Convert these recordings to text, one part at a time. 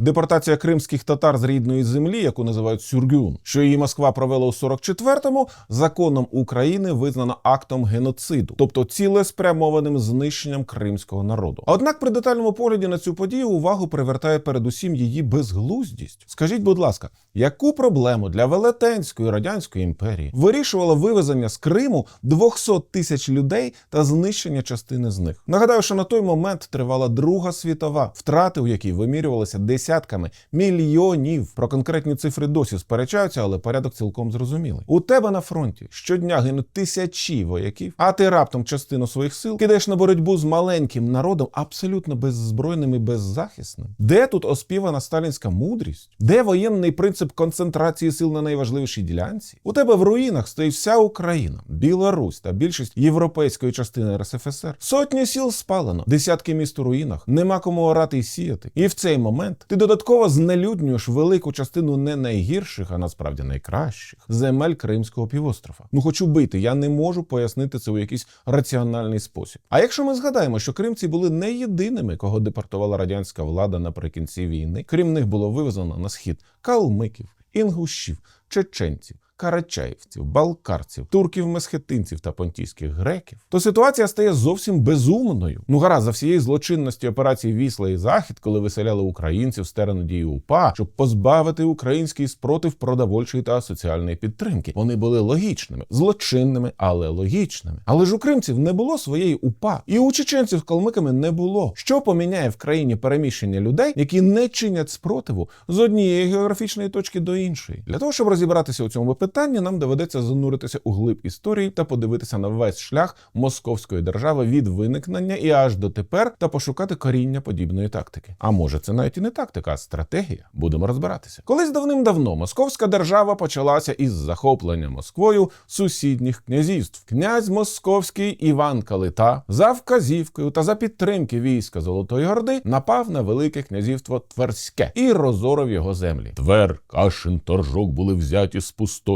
Депортація кримських татар з рідної землі, яку називають Сюргюн, що її Москва провела у 44-му, законом України визнано актом геноциду, тобто цілеспрямованим знищенням кримського народу. Однак при детальному погляді на цю подію увагу привертає передусім її безглуздість. Скажіть, будь ласка, яку проблему для велетенської радянської імперії вирішувало вивезення з Криму 200 тисяч людей та знищення частини з них? Нагадаю, що на той момент тривала Друга світова, втрати у якій вимірювалися десятками мільйонів. Про конкретні цифри досі сперечаються, але порядок цілком зрозумілий. У тебе на фронті щодня гинуть тисячі вояків, а ти раптом частину своїх сил кидаєш на боротьбу з маленьким народом, абсолютно беззбройним і беззахисним. Де тут оспівана сталінська мудрість? Де воєнний принцип концентрації сил на найважливішій ділянці? У тебе в руїнах стоїть вся Україна, Білорусь та більшість європейської частини РСФСР. Сотні сіл спалено, десятки міст у руїнах, нема кому орати і сіяти. І в цей момент ти додатково знелюднюєш велику частину не найгірших, а насправді найкращих земель Кримського півострова. Ну хочу бити, я не можу пояснити це у якийсь раціональний спосіб. А якщо ми згадаємо, що кримці були не єдиними, кого депортувала радянська влада наприкінці війни, крім них було вивезено на схід калмиків, інгушів, чеченців. Карачаївців, балкарців, турків, месхетинців та понтійських греків, то ситуація стає зовсім безумною. Ну гаразд, за всієї злочинності операції Вісла і Захід, коли виселяли українців з терену дії УПА, щоб позбавити український спротив продовольчої та соціальної підтримки. Вони були логічними, злочинними, але логічними. Але ж у кримців не було своєї УПА, і у чеченців калмиками не було. Що поміняє в країні переміщення людей, які не чинять спротиву з однієї географічної точки до іншої? Для того щоб розібратися у цьому питанні, нам доведеться зануритися у глиб історії та подивитися на весь шлях московської держави від виникнення і аж до тепер та пошукати коріння подібної тактики. А може, це навіть і не тактика, а стратегія. Будемо розбиратися. Колись давним-давно московська держава почалася із захоплення Москвою сусідніх князівств. Князь Московський Іван Калита за вказівкою та за підтримки війська Золотої Орди напав на велике князівство Тверське і розорив його землі. Твер, Кашин, Торжок були взяті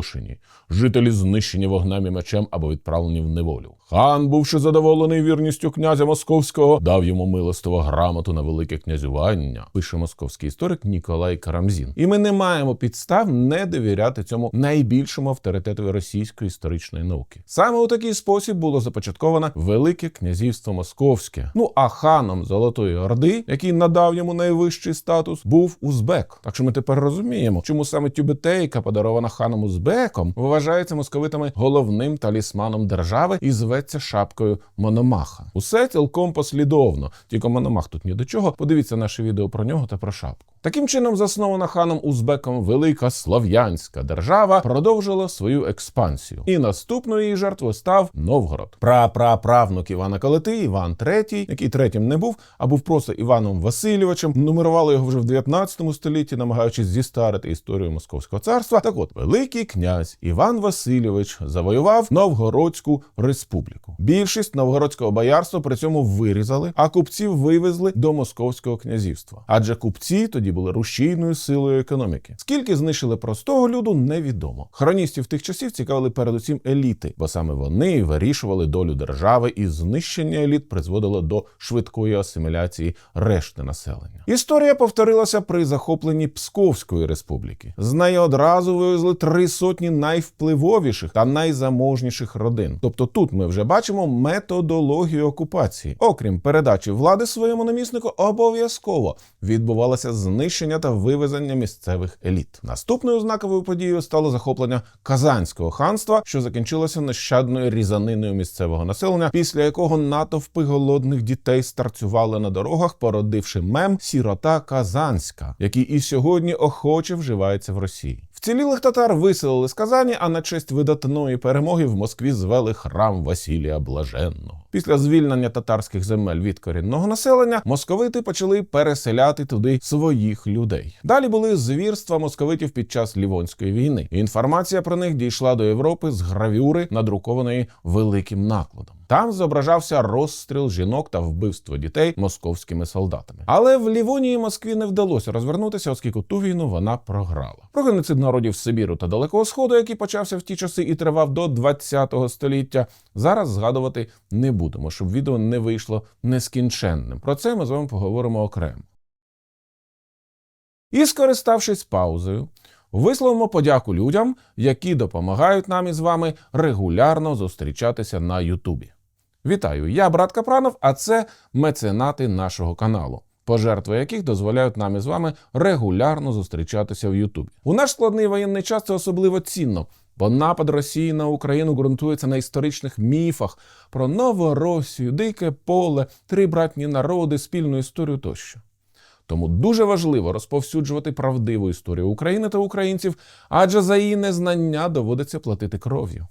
спустошені, жителі знищені вогнем і мечем або відправлені в неволю. Хан, бувши задоволений вірністю князя Московського, дав йому милостиво грамоту на велике князювання, пише московський історик Ніколай Карамзін. І ми не маємо підстав не довіряти цьому найбільшому авторитету російської історичної науки. Саме у такий спосіб було започатковано Велике князівство Московське. Ну а ханом Золотої Орди, який надав йому найвищий статус, був Узбек. Так що ми тепер розуміємо, чому саме тюбетейка, подарована ханом Узбеком, вважається московитами головним талісманом держави і зветься шапкою Мономаха. Усе цілком послідовно. Тільки Мономах тут ні до чого. Подивіться наше відео про нього та про шапку. Таким чином, заснована ханом Узбеком велика слов'янська держава продовжила свою експансію. І наступною її жертвою став Новгород. Прапраправнук Івана Калити, Іван III, який третім не був, а був просто Іваном Васильовичем. Нумерували його вже в 19 столітті, намагаючись зістарити історію Московського царства. Так от, великий князь Іван Васильович завоював Новгородську республіку. Більшість новгородського боярства при цьому вирізали, а купців вивезли до московського князівства. Адже купці тоді були рушійною силою економіки. Скільки знищили простого люду, невідомо. Хроністів тих часів цікавили передусім еліти, бо саме вони вирішували долю держави, і знищення еліт призводило до швидкої асиміляції решти населення. Історія повторилася при захопленні Псковської республіки. З неї одразу вивезли три сотні найвпливовіших та найзаможніших родин. Тобто тут ми вже бачимо методологію окупації. Окрім передачі влади своєму наміснику, обов'язково відбувалося знищення та вивезення місцевих еліт. Наступною знаковою подією стало захоплення Казанського ханства, що закінчилося нещадною різаниною місцевого населення, після якого натовпи голодних дітей старцювали на дорогах, породивши мем сірота Казанська, який і сьогодні охоче вживається в Росії. Вцілілих татар виселили з Казані, а на честь видатної перемоги в Москві звели храм Василія Блаженного. Після звільнення татарських земель від корінного населення московити почали переселяти туди своїх людей. Далі були звірства московитів під час Лівонської війни. Інформація про них дійшла до Європи з гравюри, надрукованої великим накладом. Там зображався розстріл жінок та вбивство дітей московськими солдатами. Але в Лівонії Москві не вдалося розвернутися, оскільки ту війну вона програла. Про геноцид народів Сибіру та Далекого Сходу, який почався в ті часи і тривав до 20 століття, зараз згадувати не будемо, щоб відео не вийшло нескінченним. Про це ми з вами поговоримо окремо. І, скориставшись паузою, висловимо подяку людям, які допомагають нам із вами регулярно зустрічатися на Ютубі. Вітаю, я брат Капранов, а це меценати нашого каналу, пожертви яких дозволяють нам із вами регулярно зустрічатися в Ютубі. У наш складний воєнний час це особливо цінно, бо напад Росії на Україну ґрунтується на історичних міфах про Новоросію, дике поле, три братні народи, спільну історію тощо. Тому дуже важливо розповсюджувати правдиву історію України та українців, адже за її незнання доводиться платити кров'ю.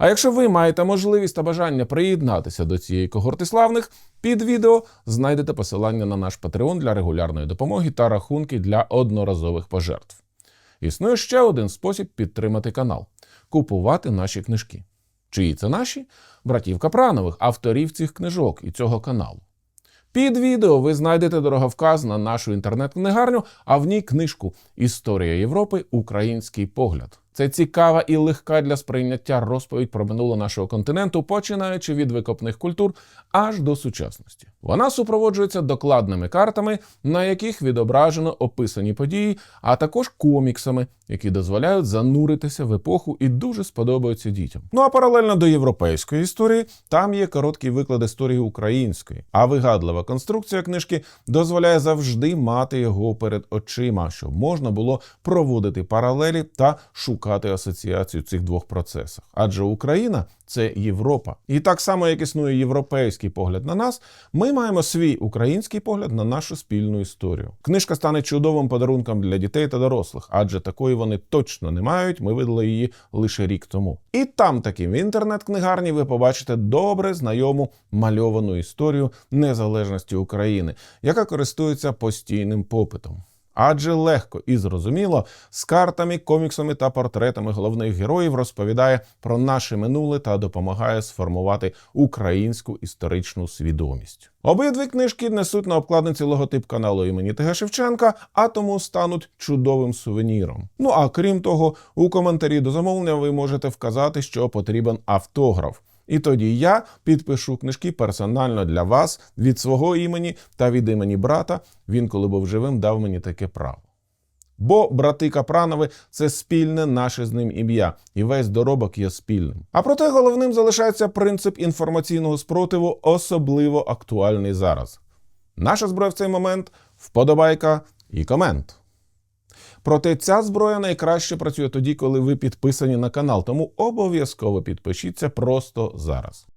А якщо ви маєте можливість та бажання приєднатися до цієї когорти славних, під відео знайдете посилання на наш Patreon для регулярної допомоги та рахунки для одноразових пожертв. Існує ще один спосіб підтримати канал купувати наші книжки. Чиї це наші? Братів Капранових, авторів цих книжок і цього каналу. Під відео ви знайдете дороговказ на нашу інтернет-книгарню, а в ній книжку Історія Європи Український погляд. Це цікава і легка для сприйняття розповідь про минуле нашого континенту, починаючи від викопних культур аж до сучасності. Вона супроводжується докладними картами, на яких відображено описані події, а також коміксами, які дозволяють зануритися в епоху і дуже сподобаються дітям. Ну а паралельно до європейської історії там є короткий виклад історії української, а вигадлива конструкція книжки дозволяє завжди мати його перед очима, щоб можна було проводити паралелі та шукати асоціацію цих двох процесах. Адже Україна це Європа. І так само, як існує європейський погляд на нас, ми маємо свій український погляд на нашу спільну історію. Книжка стане чудовим подарунком для дітей та дорослих, адже такої вони точно не мають. Ми видали її лише рік тому. І там таки в інтернет-книгарні ви побачите добре знайому мальовану історію незалежності України, яка користується постійним попитом. Адже легко і зрозуміло з картами, коміксами та портретами головних героїв розповідає про наше минуле та допомагає сформувати українську історичну свідомість. Обидві книжки несуть на обкладинці логотип каналу імені ТГ Шевченка, а тому стануть чудовим сувеніром. Ну а крім того, у коментарі до замовлення ви можете вказати, що потрібен автограф. І тоді я підпишу книжки персонально для вас від свого імені та від імені брата. Він, коли був живим, дав мені таке право. Бо брати Капранови це спільне наше з ним ім'я, і весь доробок є спільним. А проте головним залишається принцип інформаційного спротиву, особливо актуальний зараз. Наша зброя в цей момент вподобайка і комент. Проте ця зброя найкраще працює тоді, коли ви підписані на канал, тому обов'язково підпишіться просто зараз.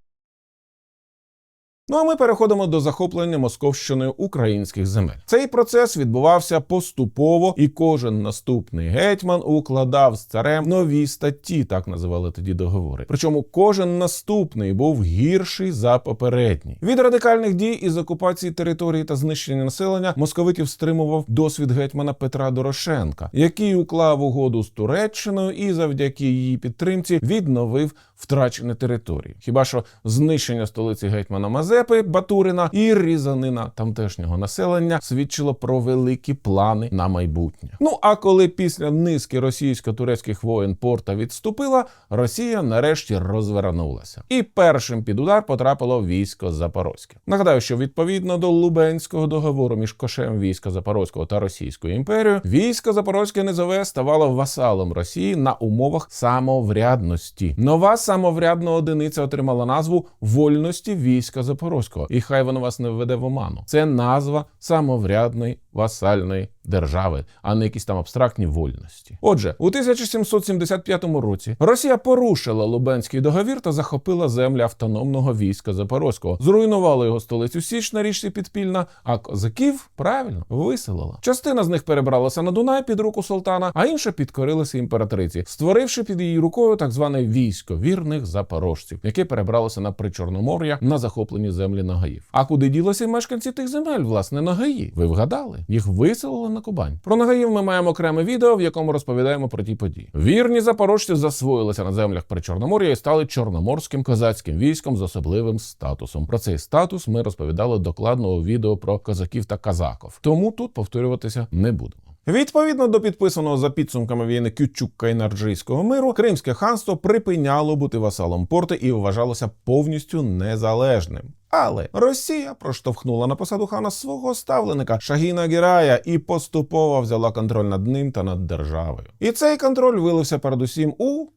Ну а ми переходимо до захоплення Московщиною українських земель. Цей процес відбувався поступово, і кожен наступний гетьман укладав з царем нові статті, так називали тоді договори. Причому кожен наступний був гірший за попередній. Від радикальних дій із окупації території та знищення населення московитів стримував досвід гетьмана Петра Дорошенка, який уклав угоду з Туреччиною і завдяки її підтримці відновив втрачені території. Хіба що знищення столиці гетьмана Мазепи Батурина і різанина тамтешнього населення свідчило про великі плани на майбутнє. Ну а коли після низки російсько-турецьких воєн порта відступила, Росія нарешті розвернулася. І першим під удар потрапило військо Запорозьке. Нагадаю, що відповідно до Лубенського договору між кошем війська Запорозького та Російською імперією, військо Запорозьке низове ставало васалом Росії на умовах самоврядності. Нова самоврядна одиниця отримала назву вольності війська Запорозького. І хай воно вас не введе в оману. Це назва самоврядної васальної держави, а не якісь там абстрактні вольності. Отже, у 1775 році Росія порушила Лубенський договір та захопила землі автономного війська Запорозького, зруйнувала його столицю Січ на річці Підпільна, а козаків правильно виселила. Частина з них перебралася на Дунай під руку султана, а інша підкорилася імператриці, створивши під її рукою так зване військо вірних запорожців, яке перебралося на Причорномор'я на захоплені землі Нагаїв. А куди ділися мешканці тих земель, власне, Нагаї? Ви вгадали? Їх виселили на Кубань. Про Нагаїв ми маємо окреме відео, в якому розповідаємо про ті події. Вірні запорожці засвоїлися на землях при Чорномор'я і стали чорноморським козацьким військом з особливим статусом. Про цей статус ми розповідали докладно у відео про козаків та казаков. Тому тут повторюватися не будемо. Відповідно до підписаного за підсумками війни Кючука і Нарджийського миру, Кримське ханство припиняло бути васалом порти і вважалося повністю незалежним. Але Росія проштовхнула на посаду хана свого ставленика Шагіна Гірая і поступово взяла контроль над ним та над державою. І цей контроль вилився передусім у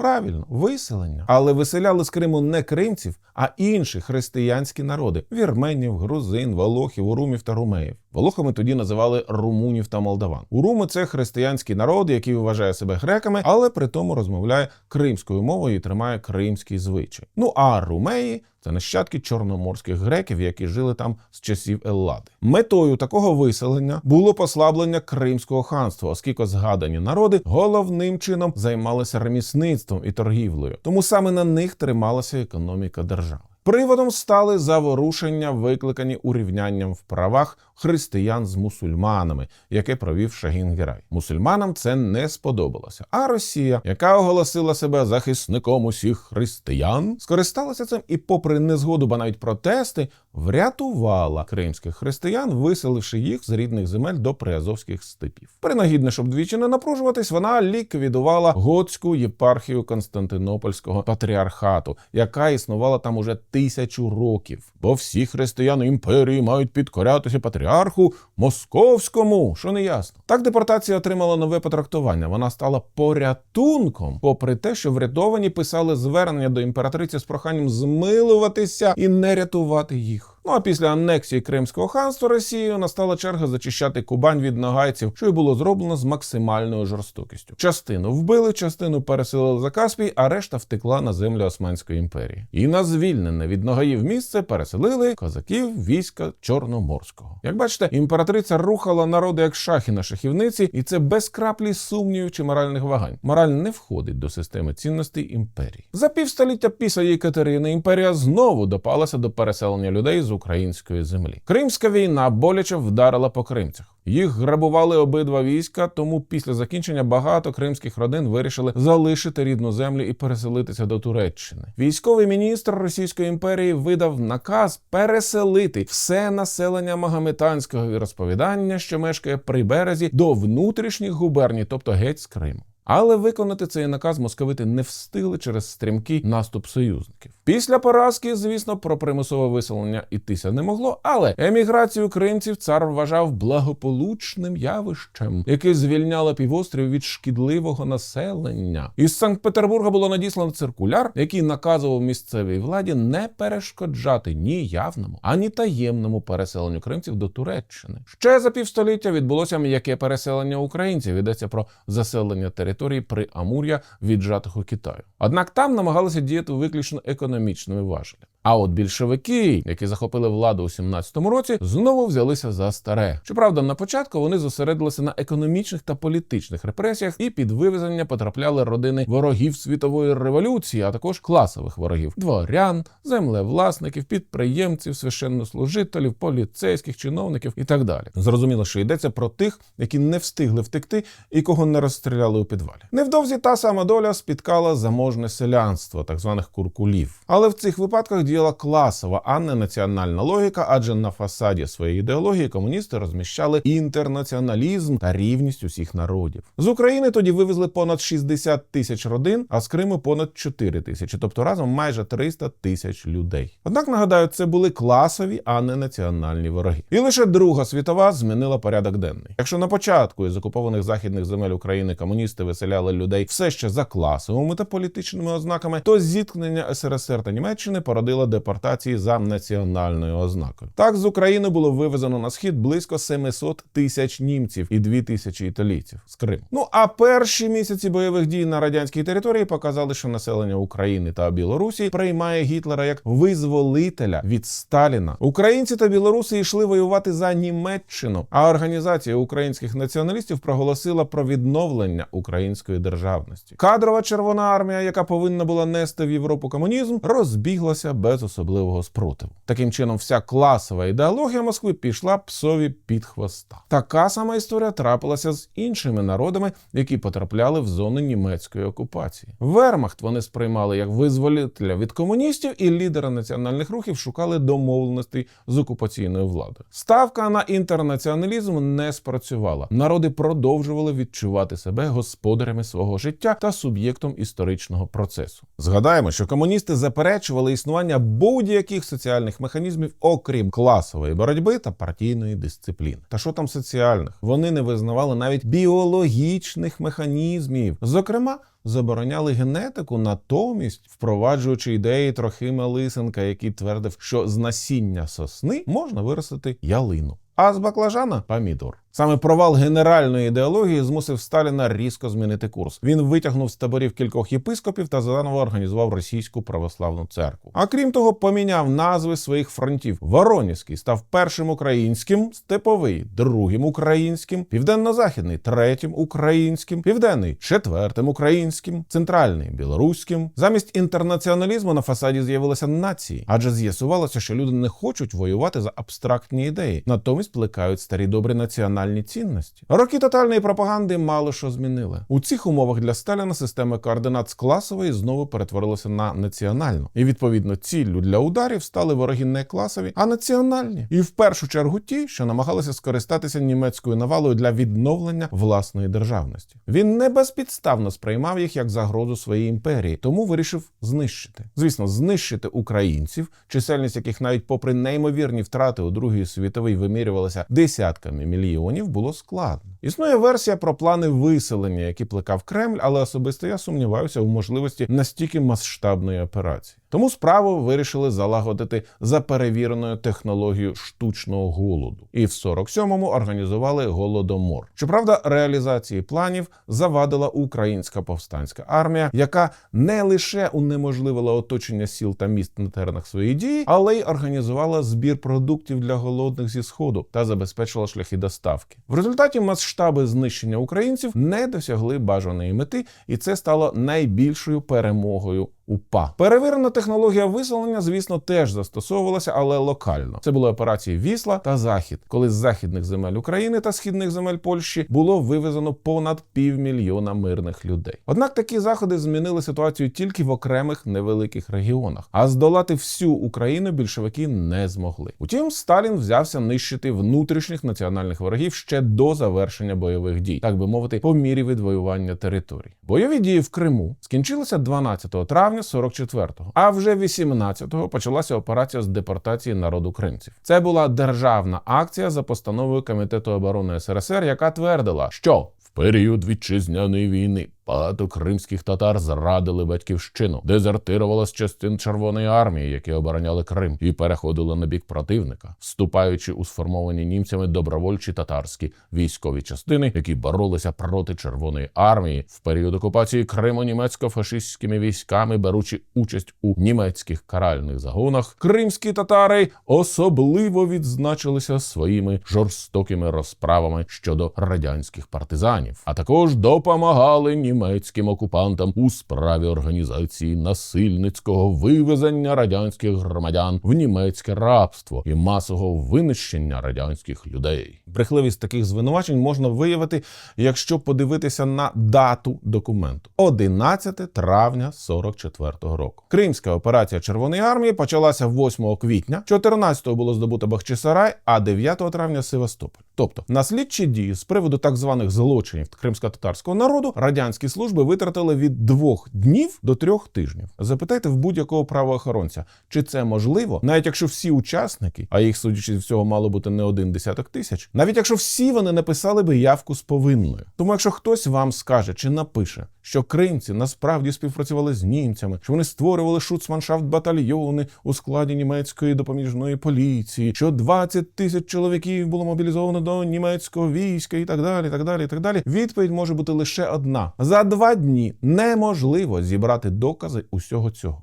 Правильно, виселення. Але виселяли з Криму не кримців, а інші християнські народи: вірменів, грузин, волохів, урумів та румеїв. Волохами тоді називали румунів та молдаван. Уруми це християнський народ, який вважає себе греками, але при тому розмовляє кримською мовою і тримає кримські звичай. Ну а румеї це нащадки чорноморських греків, які жили там з часів Еллади. Метою такого виселення було послаблення Кримського ханства, оскільки згадані народи головним чином займалися ремісництвом і торгівлею, тому саме на них трималася економіка держави. Приводом стали заворушення, викликані урівнянням в правах християн з мусульманами, яке провів Шагін Герай. Мусульманам це не сподобалося. А Росія, яка оголосила себе захисником усіх християн, скористалася цим і, попри незгоду, ба навіть протести, врятувала кримських християн, виселивши їх з рідних земель до приазовських степів. Принагідне, щоб двічі не напружуватись, вона ліквідувала готську єпархію Константинопольського патріархату, яка існувала там уже тисячу років. Бо всі християни імперії мають підкорятися патріарху московському, що не ясно. Так депортація отримала нове потрактування. Вона стала порятунком, попри те, що врятовані писали звернення до імператриці з проханням змилуватися і не рятувати їх. Ну а після анексії Кримського ханства Росією настала черга зачищати Кубань від нагайців, що й було зроблено з максимальною жорстокістю. Частину вбили, частину переселили за Каспій, а решта втекла на землю Османської імперії. І на звільнене від ногаїв місце переселили козаків війська Чорноморського. Як бачите, імператриця рухала народи як шахи на шахівниці, і це без краплі сумнівів чи моральних вагань. Мораль не входить до системи цінностей імперії. За півстоліття після Катерини імперія знову допалася до переселення людей з української землі. Кримська війна боляче вдарила по кримцях. Їх грабували обидва війська, тому після закінчення багато кримських родин вирішили залишити рідну землю і переселитися до Туреччини. Військовий міністр Російської імперії видав наказ переселити все населення Магометанського віросповідання, що мешкає при березі, до внутрішніх губерній, тобто геть з Криму. Але виконати цей наказ московити не встигли через стрімкий наступ союзників. Після поразки, звісно, про примусове виселення ітися не могло, але еміграцію кримців цар вважав благополучним явищем, яке звільняло півострів від шкідливого населення. Із Санкт-Петербурга було надіслано циркуляр, який наказував місцевій владі не перешкоджати ні явному, ані таємному переселенню кримців до Туреччини. Ще за півстоліття відбулося м'яке переселення українців. Йдеться про заселення територій при Амур'я віджатих у Китаю. Однак там намагалися діяти виключно економічними важелями. А от більшовики, які захопили владу у 17-му році, знову взялися за старе. Щоправда, на початку вони зосередилися на економічних та політичних репресіях, і під вивезення потрапляли родини ворогів світової революції, а також класових ворогів: дворян, землевласників, підприємців, священнослужителів, поліцейських чиновників і так далі. Зрозуміло, що йдеться про тих, які не встигли втекти і кого не розстріляли у підвалі. Невдовзі та сама доля спіткала заможне селянство, так званих куркулів. Але в цих випадках діяла класова, а не національна логіка, адже на фасаді своєї ідеології комуністи розміщали інтернаціоналізм та рівність усіх народів. З України тоді вивезли понад 60 тисяч родин, а з Криму понад 4 тисячі, тобто разом майже 300 тисяч людей. Однак нагадаю, це були класові, а не національні вороги. І лише Друга світова змінила порядок денний. Якщо на початку із окупованих західних земель України комуністи виселяли людей все ще за класовими та політичними ознаками, то зіткнення СРСР та Німеччини породило депортації за національною ознакою. Так з України було вивезено на схід близько 700 тисяч німців і 2 тисячі італійців з Криму. Ну а перші місяці бойових дій на радянській території показали, що населення України та Білорусі приймає Гітлера як визволителя від Сталіна. Українці та білоруси йшли воювати за Німеччину. А організація українських націоналістів проголосила про відновлення української державності. Кадрова Червона армія, яка повинна була нести в Європу комунізм, розбіглася без без особливого спротиву. Таким чином, вся класова ідеологія Москви пішла псові під хвоста. Така сама історія трапилася з іншими народами, які потрапляли в зону німецької окупації. Вермахт вони сприймали як визволителя від комуністів, і лідери національних рухів шукали домовленостей з окупаційною владою. Ставка на інтернаціоналізм не спрацювала. Народи продовжували відчувати себе господарями свого життя та суб'єктом історичного процесу. Згадаємо, що комуністи заперечували існування будь-яких соціальних механізмів, окрім класової боротьби та партійної дисципліни. Та що там соціальних? Вони не визнавали навіть біологічних механізмів, зокрема. Забороняли генетику, натомість впроваджуючи ідеї Трохима Лисенка, який твердив, що з насіння сосни можна виростити ялину, а з баклажана помідор. Саме провал генеральної ідеології змусив Сталіна різко змінити курс. Він витягнув з таборів кількох єпископів та заново організував російську православну церкву. А крім того, поміняв назви своїх фронтів. Воронівський став першим українським, степовий другим українським, південно-західний третім українським, південний четвертим українським, центральний білоруським. Замість інтернаціоналізму на фасаді з'явилися нації, адже з'ясувалося, що люди не хочуть воювати за абстрактні ідеї, натомість плекають старі добрі національні національні цінності. Роки тотальної пропаганди мало що змінили. У цих умовах для Сталіна система координат з класової знову перетворилася на національну. І відповідно ціллю для ударів стали вороги не класові, а національні. І в першу чергу ті, що намагалися скористатися німецькою навалою для відновлення власної державності. Він не безпідставно сприймав їх як загрозу своєї імперії, тому вирішив знищити. Звісно, знищити українців, чисельність яких навіть попри неймовірні втрати у Другій світовій вимірювалася десятками мільйонів було складно. Існує версія про плани виселення, які плекав Кремль, але особисто я сумніваюся у можливості настільки масштабної операції. Тому справу вирішили залагодити за перевіреною технологією штучного голоду, і в 47-му організували голодомор. Щоправда, реалізації планів завадила українська повстанська армія, яка не лише унеможливила оточення сіл та міст на теренах своєї дії, але й організувала збір продуктів для голодних зі сходу та забезпечила шляхи доставки. В результаті масштаби знищення українців не досягли бажаної мети, і це стало найбільшою перемогою. УПА перевірена технологія виселення, звісно, теж застосовувалася, але локально. Це були операції Вісла та Захід, коли з західних земель України та східних земель Польщі було вивезено понад півмільйона мирних людей. Однак такі заходи змінили ситуацію тільки в окремих невеликих регіонах, а здолати всю Україну більшовики не змогли. Утім, Сталін взявся нищити внутрішніх національних ворогів ще до завершення бойових дій, так би мовити, по мірі відвоювання територій. Бойові дії в Криму скінчилися 12 травня 44-го, а вже 18-го почалася операція з депортації народу кримців. Це була державна акція за постановою комітету оборони СРСР, яка твердила, що в період вітчизняної війни багато кримських татар зрадили батьківщину, дезертирували з частин Червоної армії, які обороняли Крим, і переходили на бік противника, вступаючи у сформовані німцями добровольчі татарські військові частини, які боролися проти Червоної армії в період окупації Криму німецько-фашистськими військами, беручи участь у німецьких каральних загонах. Кримські татари особливо відзначилися своїми жорстокими розправами щодо радянських партизанів, а також допомагали німецьким окупантам у справі організації насильницького вивезення радянських громадян в німецьке рабство і масового винищення радянських людей. Брехливість таких звинувачень можна виявити, якщо подивитися на дату документу 11 травня 44-го року. Кримська операція Червоної армії почалася 8 квітня, 14-го було здобуто Бахчисарай, а 9 травня Севастополь. Тобто на слідчі дії з приводу так званих злочинів кримсько-татарського народу радянські служби витратили від двох днів до трьох тижнів. Запитайте в будь-якого правоохоронця, чи це можливо, навіть якщо всі учасники, а їх судячи з всього мало бути не один десяток тисяч, навіть якщо всі вони написали би явку з повинною. Тому якщо хтось вам скаже чи напише, що кримці насправді співпрацювали з німцями, що вони створювали шуцманшафт батальйони у складі німецької допоміжної поліції, що 20 тисяч чоловіків було мобілізовано до німецького війська і так далі. і так далі, і так далі. Відповідь може бути лише одна: за два дні неможливо зібрати докази усього цього.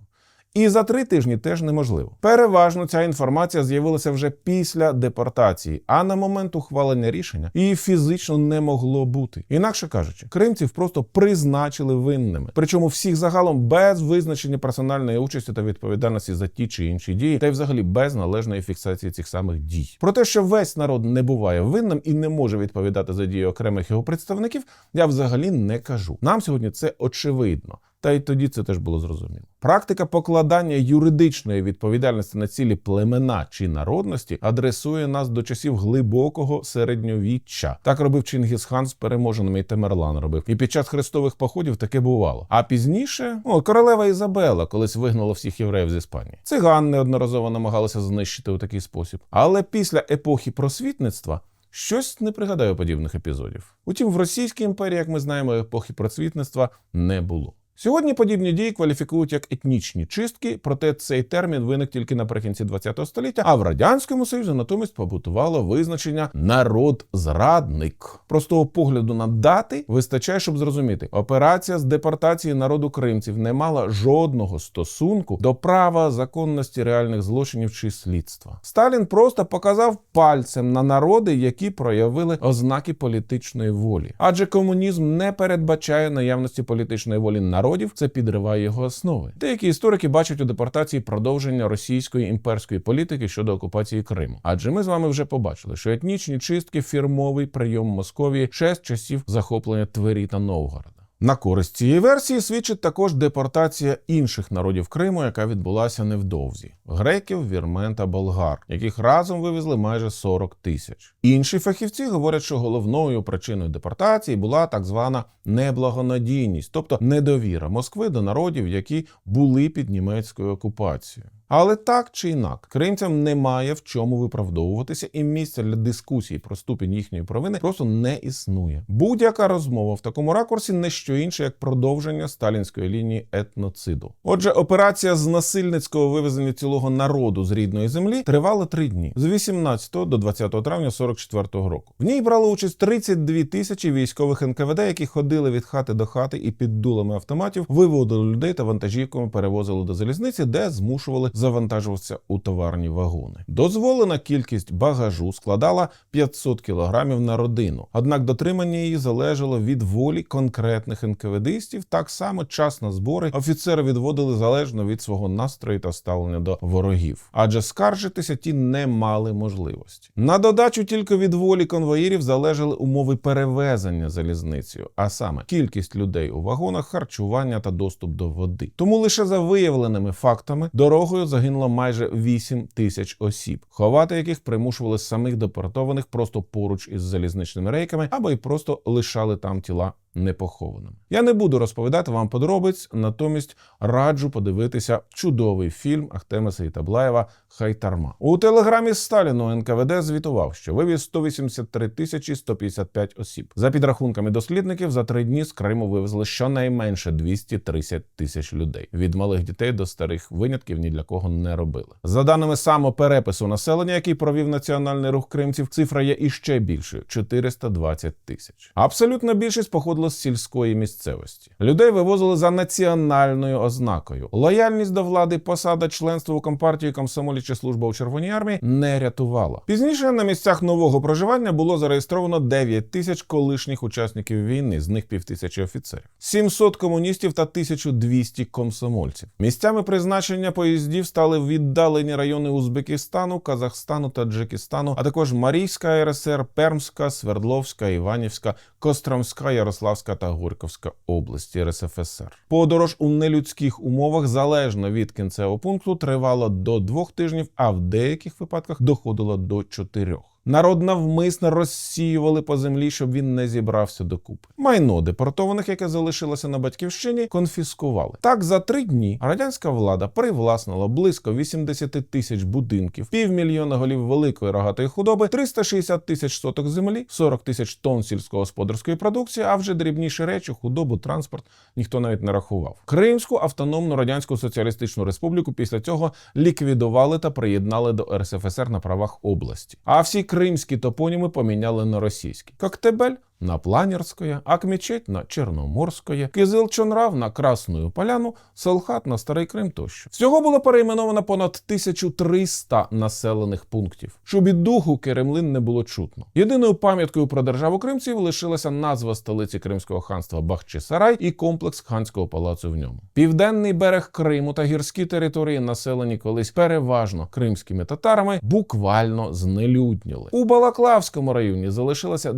І за три тижні теж неможливо. Переважно ця інформація з'явилася вже після депортації, а на момент ухвалення рішення її фізично не могло бути. Інакше кажучи, кримців просто призначили винними. Причому всіх загалом без визначення персональної участі та відповідальності за ті чи інші дії, та й взагалі без належної фіксації цих самих дій. Про те, що весь народ не буває винним і не може відповідати за дії окремих його представників, я взагалі не кажу. Нам сьогодні це очевидно. Та й тоді це теж було зрозуміло. Практика покладання юридичної відповідальності на цілі племена чи народності адресує нас до часів глибокого середньовіччя. Так робив Чингісхан з переможеними і Темерлан робив. І під час хрестових походів таке бувало. А пізніше, о, королева Ізабела колись вигнала всіх євреїв з Іспанії. Циган неодноразово намагалися знищити у такий спосіб. Але після епохи просвітництва. Щось не пригадаю подібних епізодів. Утім, в Російській імперії, як ми знаємо, епохи просвітництва не було. Сьогодні подібні дії кваліфікують як етнічні чистки, проте цей термін виник тільки наприкінці ХХ століття, а в радянському союзі натомість побутувало визначення народ-зрадник. Простого погляду на дати вистачає, щоб зрозуміти, операція з депортації народу кримців не мала жодного стосунку до права законності реальних злочинів чи слідства. Сталін просто показав пальцем на народи, які проявили ознаки політичної волі, адже комунізм не передбачає наявності політичної волі народів народів, це підриває його основи. Деякі історики бачать у депортації продовження російської імперської політики щодо окупації Криму. Адже ми з вами вже побачили, що етнічні чистки фірмовий прийом Московії ще з часів захоплення Твері та Новгорода. На користь цієї версії свідчить також депортація інших народів Криму, яка відбулася невдовзі: греків, вірмен та болгар, яких разом вивезли майже 40 тисяч. Інші фахівці говорять, що головною причиною депортації була так звана неблагонадійність, тобто недовіра Москви до народів, які були під німецькою окупацією. Але так чи інак, кримцям немає в чому виправдовуватися, і місця для дискусії про ступінь їхньої провини просто не існує. Будь-яка розмова в такому ракурсі не що інше, як продовження сталінської лінії етноциду. Отже, операція з насильницького вивезення цілого народу з рідної землі тривала три дні з 18 до 20 травня 44 року. В ній брало участь 32 тисячі військових НКВД, які ходили від хати до хати і під дулами автоматів виводили людей та вантажівками перевозили до залізниці, де змушували завантажувався у товарні вагони. Дозволена кількість багажу складала 500 кілограмів на родину. Однак дотримання її залежало від волі конкретних НКВДистів. Так само час на збори офіцери відводили залежно від свого настрою та ставлення до ворогів, адже скаржитися ті не мали можливості. На додачу тільки від волі конвоїрів залежали умови перевезення залізницею, а саме кількість людей у вагонах, харчування та доступ до води. Тому лише за виявленими фактами дорогою загинуло майже 8 тисяч осіб, ховати яких примушували самих депортованих просто поруч із залізничними рейками, або й просто лишали там тіла непохованими. Я не буду розповідати вам подробиць, натомість раджу подивитися чудовий фільм Ахтема Сейтаблаєва Хайтарма. У телеграмі Сталіну НКВД звітував, що вивіз 183 тисячі 155 осіб. За підрахунками дослідників, за три дні з Криму вивезли щонайменше 230 тисяч людей. Від малих дітей до старих винятків ні для кого не робили. За даними самоперепису населення, який провів національний рух кримців, цифра є іще більшою 420 тисяч. Абсолютна більшість походила з сільської місцевості. Людей вивозили за національною ознакою. Лояльність до влади, посада, членство у компартії, комсомолі чи служба у Червоній армії не рятувала. Пізніше на місцях нового проживання було зареєстровано 9 тисяч колишніх учасників війни, з них півтисячі офіцерів, 700 комуністів та 1200 комсомольців. Місцями призначення поїздів стали віддалені райони Узбекистану, Казахстану, Таджикистану, а також Марійська РСР, Пермська, Свердловська, Іванівська, Костромська, Ярославська та Горьковська області РСФСР. Подорож у нелюдських умовах залежно від кінцевого пункту тривала до двох тижнів, а в деяких випадках доходила до чотирьох. Народ навмисно розсіювали по землі, щоб він не зібрався докупи. Майно депортованих, яке залишилося на батьківщині, конфіскували. Так за три дні радянська влада привласнила близько 80 тисяч будинків, півмільйона голів великої рогатої худоби, 360 тисяч соток землі, 40 тисяч тонн сільськогосподарської продукції. А вже дрібніші речі, худобу, транспорт ніхто навіть не рахував. Кримську автономну радянську соціалістичну республіку після цього ліквідували та приєднали до РСФСР на правах області. А всі кримські топоніми поміняли на російські. Коктебель на Планерськое, Акмечеть на Чорноморськое, Кизил-Чонрав на Красную Поляну, Салхат на Старий Крим тощо. Всього було перейменовано понад 1300 населених пунктів. Щоб духу Кремлин не було чутно. Єдиною пам'яткою про державу кримців лишилася назва столиці Кримського ханства Бахчисарай і комплекс ханського палацу в ньому. Південний берег Криму та гірські території, населені колись переважно кримськими татарами, буквально знелюдніли. У Балаклавському районі залишилося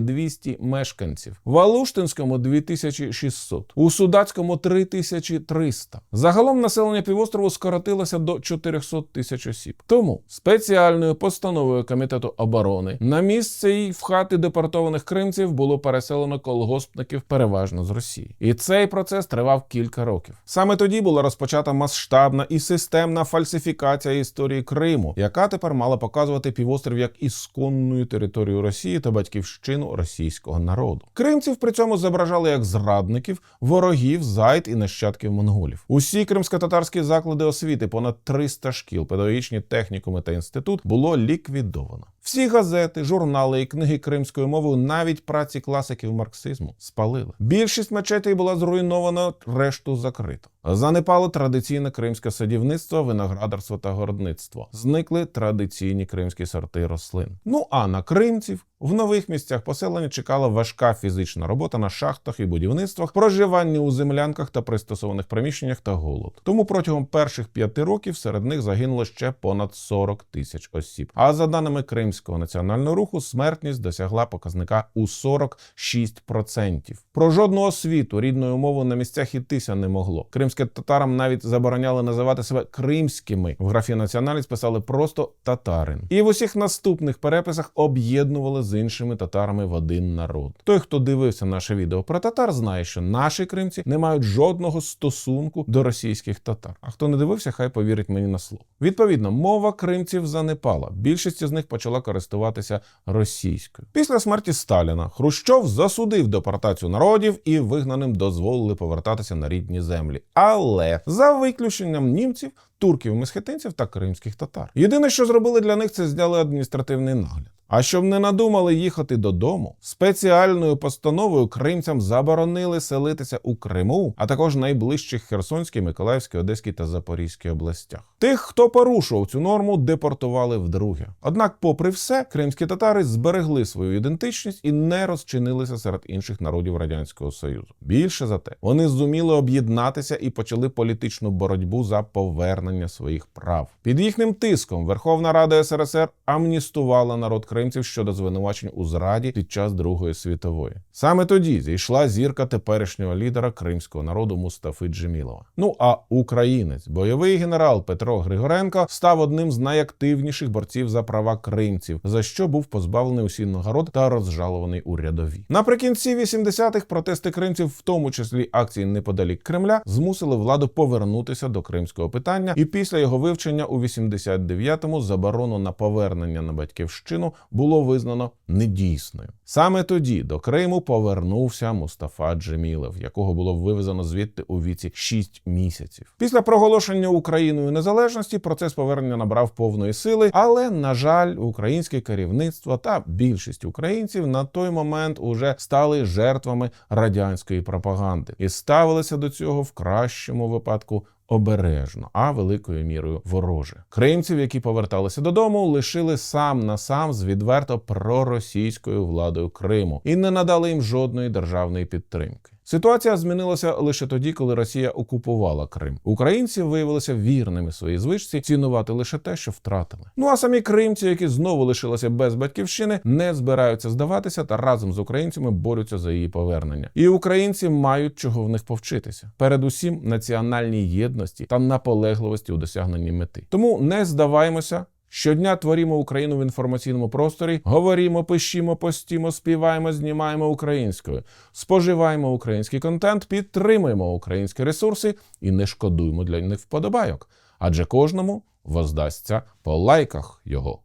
2200 мешканців, в Алуштинському 2600, у Судацькому 3300. Загалом населення півострову скоротилося до 400 тисяч осіб. Тому спеціальною постановою комітету оборони на місце й в хати депортованих кримців було переселено колгоспників переважно з Росії. І цей процес тривав кілька років. Саме тоді була розпочата масштабна і системна фальсифікація історії Криму, яка тепер мала показувати півострів як ісконну територію Росії та батьківщину російського народу. Кримців при цьому зображали як зрадників, ворогів, зайд і нащадків монголів. Усі кримсько-татарські заклади освіти, понад 300 шкіл, педагогічні технікуми та інститут було ліквідовано. Всі газети, журнали і книги кримською мовою, навіть праці класиків марксизму, спалили. Більшість мечетей була зруйнована, решту закрито. Занепало традиційне кримське садівництво, виноградарство та городництво. Зникли традиційні кримські сорти рослин. Ну а на кримців в нових місцях поселення чекала важка фізична робота на шахтах і будівництвах, проживання у землянках та пристосованих приміщеннях та голод. Тому протягом перших п'яти років серед них загинуло ще понад 40 тисяч осіб. А за даними Кримського національного руху, смертність досягла показника у 46%. Про жодну освіту рідною мовою на місцях ітися не могло. Кримським татарам навіть забороняли називати себе кримськими. В графі національність писали просто татарин. І в усіх наступних переписах об'єднували з іншими татарами в один народ. Той, хто дивився наше відео про татар, знає, що наші кримці не мають жодного стосунку до російських татар. А хто не дивився, хай повірить мені на слово. Відповідно, мова кримців занепала. Більшість з них почала користуватися російською. Після смерті Сталіна Хрущов засудив депортацію народів і вигнаним дозволили повертатися на рідні землі. Але за виключенням німців. Турків, месхетинців та кримських татар. Єдине, що зробили для них, це зняли адміністративний нагляд. А щоб не надумали їхати додому, спеціальною постановою кримцям заборонили селитися у Криму, а також найближчих Херсонській, Миколаївській, Одеській та Запорізькій областях. Тих, хто порушував цю норму, депортували вдруге. Однак, попри все, кримські татари зберегли свою ідентичність і не розчинилися серед інших народів радянського союзу. Більше за те, вони зуміли об'єднатися і почали політичну боротьбу за повернення своїх прав. Під їхнім тиском Верховна Рада СРСР амністувала народ кримців щодо звинувачень у зраді під час Другої світової. Саме тоді зійшла зірка теперішнього лідера кримського народу Мустафи Джемілова. Ну а українець, бойовий генерал Петро Григоренко, став одним з найактивніших борців за права кримців, за що був позбавлений усіх нагород та розжалований у рядові. Наприкінці 80-х протести кримців, в тому числі акції неподалік Кремля, змусили владу повернутися до кримського питання, і після його вивчення у 89-му заборону на повернення на батьківщину було визнано недійсною. Саме тоді до Криму повернувся Мустафа Джемілев, якого було вивезено звідти у віці 6 місяців. Після проголошення Україною незалежності процес повернення набрав повної сили, але на жаль, українське керівництво та більшість українців на той момент уже стали жертвами радянської пропаганди і ставилися до цього в кращому випадку обережно, а великою мірою вороже. Кримців, які поверталися додому, лишили сам на сам з відверто проросійською владою Криму і не надали їм жодної державної підтримки. Ситуація змінилася лише тоді, коли Росія окупувала Крим. Українці виявилися вірними своїй звичці цінувати лише те, що втратили. Ну а самі кримці, які знову лишилися без батьківщини, не збираються здаватися та разом з українцями борються за її повернення. І українці мають чого в них повчитися. Передусім, національній єдності та наполегливості у досягненні мети. Тому не здаваємося. Щодня творімо Україну в інформаційному просторі, говоримо, пишімо, постімо, співаємо, знімаємо українською, споживаємо український контент, підтримуємо українські ресурси і не шкодуємо для них вподобайок. Адже кожному воздасться по лайках його.